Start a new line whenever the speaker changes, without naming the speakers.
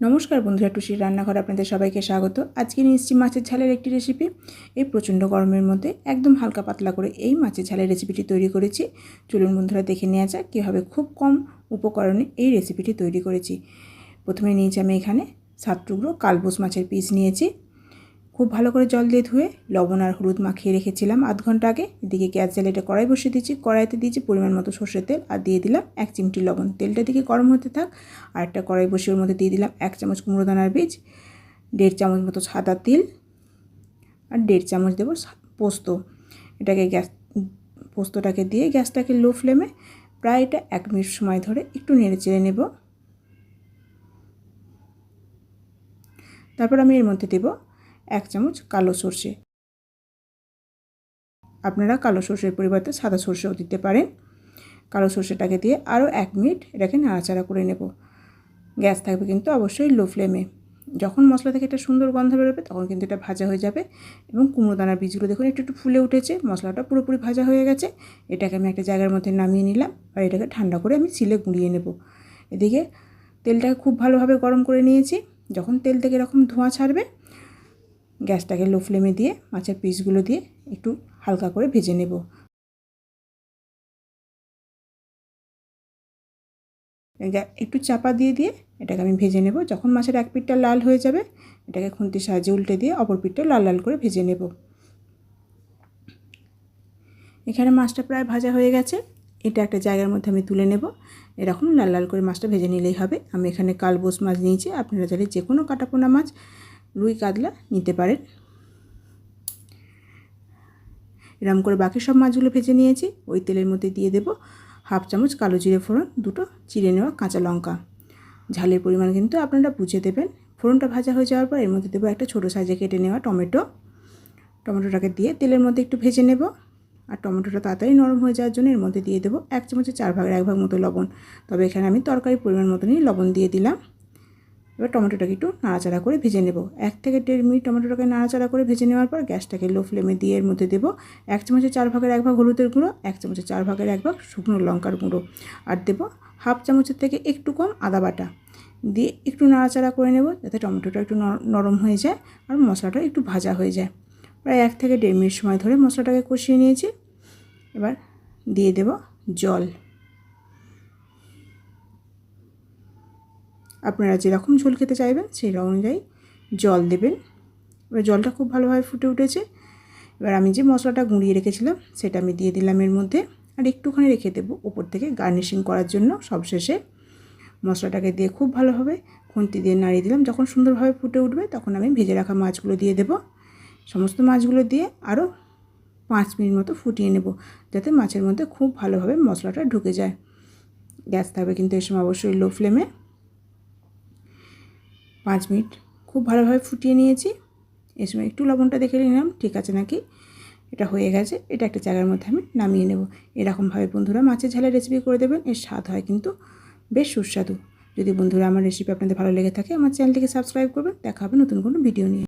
নমস্কার বন্ধুরা টুসির রান্নাঘর আপনাদের সবাইকে স্বাগত। আজকে নিয়ে মাছের ঝালের একটি রেসিপি এই প্রচণ্ড গরমের মধ্যে একদম হালকা পাতলা করে এই মাছের ঝালের রেসিপিটি তৈরি করেছি। চলুন বন্ধুরা, দেখে নেওয়া যাক কীভাবে খুব কম উপকরণে এই রেসিপিটি তৈরি করেছি। প্রথমে নিয়েছি আমি এখানে সাত টুকরো কালবোস মাছের পিস নিয়েছি। খুব ভালো করে জল দিয়ে ধুয়ে লবণ আর হলুদ মাখিয়ে রেখেছিলাম। আধ ঘণ্টা আগে এদিকে গ্যাস জ্বালে এটা কড়াই বসিয়ে দিয়েছি। কড়াইতে দিয়েছি পরিমাণ মতো সর্ষের তেল আর দিয়ে দিলাম এক চিমটি লবণ। তেলটা দিকে গরম হতে থাক আর একটা কড়াই বসিয়ে ওর মধ্যে দিয়ে দিলাম এক চামচ কুমড়ো দানার বীজ, দেড় চামচ মতো সাদা তিল আর দেড় চামচ দেবো পোস্ত। এটাকে গ্যাস, পোস্তটাকে দিয়ে গ্যাসটাকে লো ফ্লেমে প্রায় এটা এক মিনিট সময় ধরে একটু নেড়ে চেড়ে নেব। তারপর আমি এর মধ্যে দেবো এক চামচ কালো সর্ষে। আপনারা কালো সর্ষের পরিবর্তে সাদা সর্ষেও দিতে পারেন। কালো সর্ষেটাকে দিয়ে আরও এক মিনিট এটাকে নাড়াচাড়া করে নেব। গ্যাস থাকবে কিন্তু অবশ্যই লো ফ্লেমে। যখন মশলা থেকে একটা সুন্দর গন্ধ বেরোবে, তখন কিন্তু এটা ভাজা হয়ে যাবে এবং কুমড়ো দানার বীজগুলো দেখুন একটু একটু ফুলে উঠেছে, মশলাটা পুরোপুরি ভাজা হয়ে গেছে। এটাকে আমি একটা জায়গার মধ্যে নামিয়ে নিলাম আর এটাকে ঠান্ডা করে আমি সিলে গুঁড়িয়ে নেব। এদিকে তেলটাকে খুব ভালোভাবে গরম করে নিয়েছি। যখন তেল থেকে এরকম ধোঁয়া ছাড়বে গ্যাসটাকে লো ফ্লেমে দিয়ে মাছের পিসগুলো দিয়ে একটু হালকা করে ভেজে নেব। একটু চাপা দিয়ে দিয়ে এটাকে আমি ভেজে নেব। যখন মাছের এক পিঠটা লাল হয়ে যাবে, এটাকে খুন্তির সাহায্যে উল্টে দিয়ে অপর পিঠটা লাল লাল করে ভেজে নেব। এখানে মাছটা প্রায় ভাজা হয়ে গেছে। এটা একটা জায়গার মধ্যে আমি তুলে নেব। এরকম লাল লাল করে মাছটা ভেজে নিলেই হবে। আমি এখানে কালবোস মাছ নিয়েছি। আপনারা চাইলে যে কোনো কাটাপোনা মাছ রুই কাতলা নিতে পারেন। এরম করে বাকি সব মাছগুলো ভেজে নিয়েছি। ওই তেলের মধ্যে দিয়ে দেব হাফ চামচ কালো জিরে ফোড়ন, দুটো চিড়ে নেওয়া কাঁচা লঙ্কা। ঝালের পরিমাণ কিন্তু আপনারা বুঝে দেবেন। ফোড়নটা ভাজা হয়ে যাওয়ার পর এর মধ্যে দেবো একটা ছোটো সাইজে কেটে নেওয়া টমেটো। টমেটোটাকে দিয়ে তেলের মধ্যে একটু ভেজে নেব। আর টমেটোটা তাড়াতাড়ি নরম হয়ে যাওয়ার জন্য এর মধ্যে দিয়ে দেবো এক চামচের চার ভাগের এক ভাগ মতো লবণ। তবে এখানে আমি তরকারি পরিমাণ মতনই লবণ দিয়ে দিলাম। এবার টমেটোটাকে একটু নাড়াচাড়া করে ভেজে নেব। এক থেকে দেড় মিনিট টমেটোটাকে নাড়াচাড়া করে ভেজে নেওয়ার পর গ্যাসটাকে লো ফ্লেমে দিয়ে এর মধ্যে দেবো এক চামচের চার ভাগের এক ভাগ হলুদের গুঁড়ো, এক চামচের চার ভাগের এক ভাগ শুকনো লঙ্কার গুঁড়ো আর দেবো হাফ চামচের থেকে একটু কম আদা বাটা। দিয়ে একটু নাড়াচাড়া করে নেব যাতে টমেটোটা একটু নরম হয়ে যায় আর মশলাটা একটু ভাজা হয়ে যায়। প্রায় এক থেকে দেড় মিনিট সময় ধরে মশলাটাকে কষিয়ে নিয়েছি। এবার দিয়ে দেব জল। আপনারা যেরকম ঝোল খেতে চাইবেন সেই অনুযায়ী জল দেবেন। এবার জলটা খুব ভালোভাবে ফুটে উঠেছে। এবার আমি যে মশলাটা গুঁড়িয়ে রেখেছিলাম সেটা আমি দিয়ে দিলাম এর মধ্যে। আর একটুখানি রেখে দেবো ওপর থেকে গার্নিশিং করার জন্য সবশেষে। মশলাটাকে দিয়ে খুব ভালোভাবে খুন্তি দিয়ে নাড়িয়ে দিলাম। যখন সুন্দরভাবে ফুটে উঠবে তখন আমি ভেজে রাখা মাছগুলো দিয়ে দেব। সমস্ত মাছগুলো দিয়ে আরও পাঁচ মিনিট মতো ফুটিয়ে নেব যাতে মাছের মধ্যে খুব ভালোভাবে মশলাটা ঢুকে যায়। গ্যাস থাকবে কিন্তু এই সময় অবশ্যই লো ফ্লেমে। পাঁচ মিনিট খুব ভালোভাবে ফুটিয়ে নিয়েছি। এই সময় একটু লবণটা দেখে নিলাম, ঠিক আছে নাকি? এটা হয়ে গেছে, এটা একটা জায়গার মধ্যে আমি নামিয়ে নেব। এরকমভাবে বন্ধুরা মাছের ঝালের রেসিপি করে দেবেন, এর স্বাদ হয় কিন্তু বেশ সুস্বাদু। যদি বন্ধুরা আমার রেসিপি আপনাদের ভালো লেগে থাকে, আমার চ্যানেলটিকে সাবস্ক্রাইব করবেন, দেখা হবে নতুন কোনো ভিডিও নিয়ে।